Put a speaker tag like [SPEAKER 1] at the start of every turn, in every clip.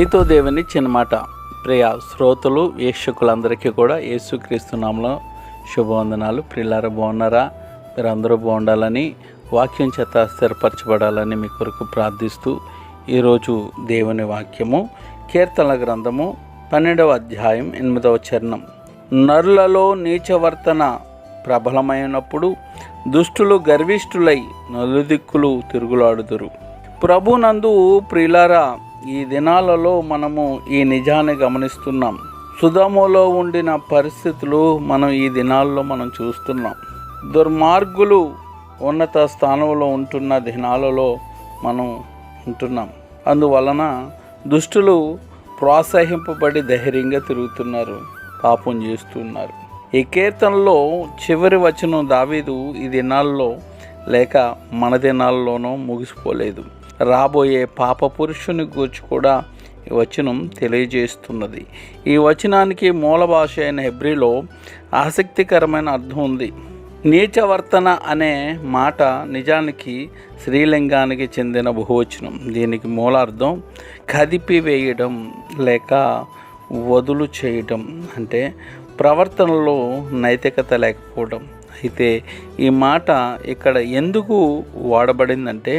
[SPEAKER 1] నీతో దేవుని చిన్నమాట. ప్రియ శ్రోతలు వీక్షకులందరికీ కూడా యేసుక్రీస్తు నామలో శుభవందనాలు. ప్రిల్లార బాగున్నారా? మీరందరూ బాగుండాలని వాక్యం చేత స్థిరపరచబడాలని మీ కొరకు ప్రార్థిస్తూ ఈరోజు దేవుని వాక్యము కీర్తనల గ్రంథము పన్నెండవ అధ్యాయం ఎనిమిదవ చరణం. నరులలో నీచవర్తన ప్రబలమైనప్పుడు దుష్టులు గర్విష్ఠులై నలుదిక్కులు తిరుగులాడుదురు. ప్రభునందు ప్రిలారా ఈ దినాలలో మనము ఈ నిజాన్ని గమనిస్తున్నాం. సుధములో ఉండిన పరిస్థితులు మనం ఈ దినాల్లో మనం చూస్తున్నాం. దుర్మార్గులు ఉన్నత స్థానంలో ఉంటున్న దినాలలో మనం ఉంటున్నాం. అందువలన దుష్టులు ప్రోత్సహింపబడి ధైర్యంగా తిరుగుతున్నారు పాపం చేస్తున్నారు. ఈ కీర్తనలో చివరి వచనం దావీదు ఈ దినాల్లో లేక మన దినాల్లోనూ ముగిసిపోలేదు. రాబోయే పాప పురుషుని గూర్చి కూడా ఈ వచనం తెలియజేస్తున్నది. ఈ వచనానికి మూల భాష అయిన హెబ్రిలో ఆసక్తికరమైన అర్థం ఉంది. నీచవర్తన అనే మాట నిజానికి శ్రీలింగానికి చెందిన బహువచనం. దీనికి మూలార్థం కదిపి వేయడం లేక వదులు చేయడం. అంటే ప్రవర్తనలో నైతికత లేకపోవడం. అయితే ఈ మాట ఇక్కడ ఎందుకు వాడబడిందంటే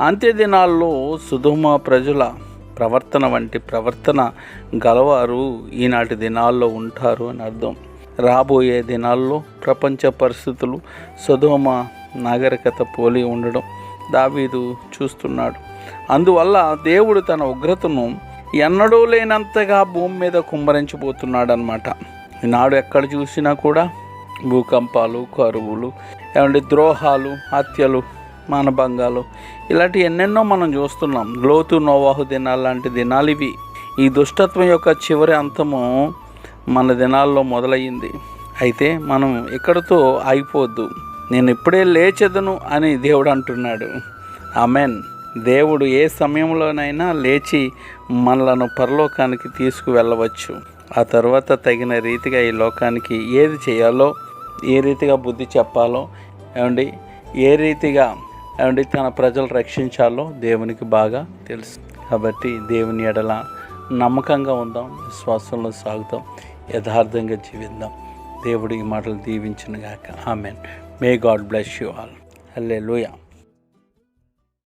[SPEAKER 1] అంత్యదినాల్లో సుధుమ ప్రజల ప్రవర్తన వంటి ప్రవర్తన గలవారు ఈనాటి దినాల్లో ఉంటారు అని అర్థం. రాబోయే దినాల్లో ప్రపంచ పరిస్థితులు సుధుమ నాగరికత పోలి ఉండడం దావీదు చూస్తున్నాడు. అందువల్ల దేవుడు తన ఉగ్రతను ఎన్నడూ లేనంతగా భూమి మీద కుమ్మరించిపోతున్నాడనమాట నాడు ఎక్కడ చూసినా కూడా భూకంపాలు కరువులు ఏమంటే ద్రోహాలు హత్యలు మానభంగాలు ఇలాంటి ఎన్నెన్నో మనం చూస్తున్నాం. లోతు నోవాహు దినాలు లాంటి దినాలు ఇవి. ఈ దుష్టత్వం యొక్క చివరి అంతము మన దినాల్లో మొదలయ్యింది. అయితే మనం ఇక్కడతో అయిపోద్దు నేను ఇప్పుడే లేచెదను అని దేవుడు అంటున్నాడు. ఆమెన్. దేవుడు ఏ సమయంలోనైనా లేచి మనలను పరలోకానికి తీసుకువెళ్ళవచ్చు. ఆ తర్వాత తగిన రీతిగా ఈ లోకానికి ఏది చేయాలో ఏ రీతిగా బుద్ధి చెప్పాలో ఏమండి ఏ రీతిగా ఏమండి తన ప్రజలు రక్షించాలో దేవునికి బాగా తెలుసు. కాబట్టి దేవుని ఎడల నమ్మకంగా ఉందాం విశ్వాసంలో సాగుతాం యథార్థంగా జీవిద్దాం. దేవుడి ఈ మాటలు దీవించిన గాక amen. May God bless you all Alle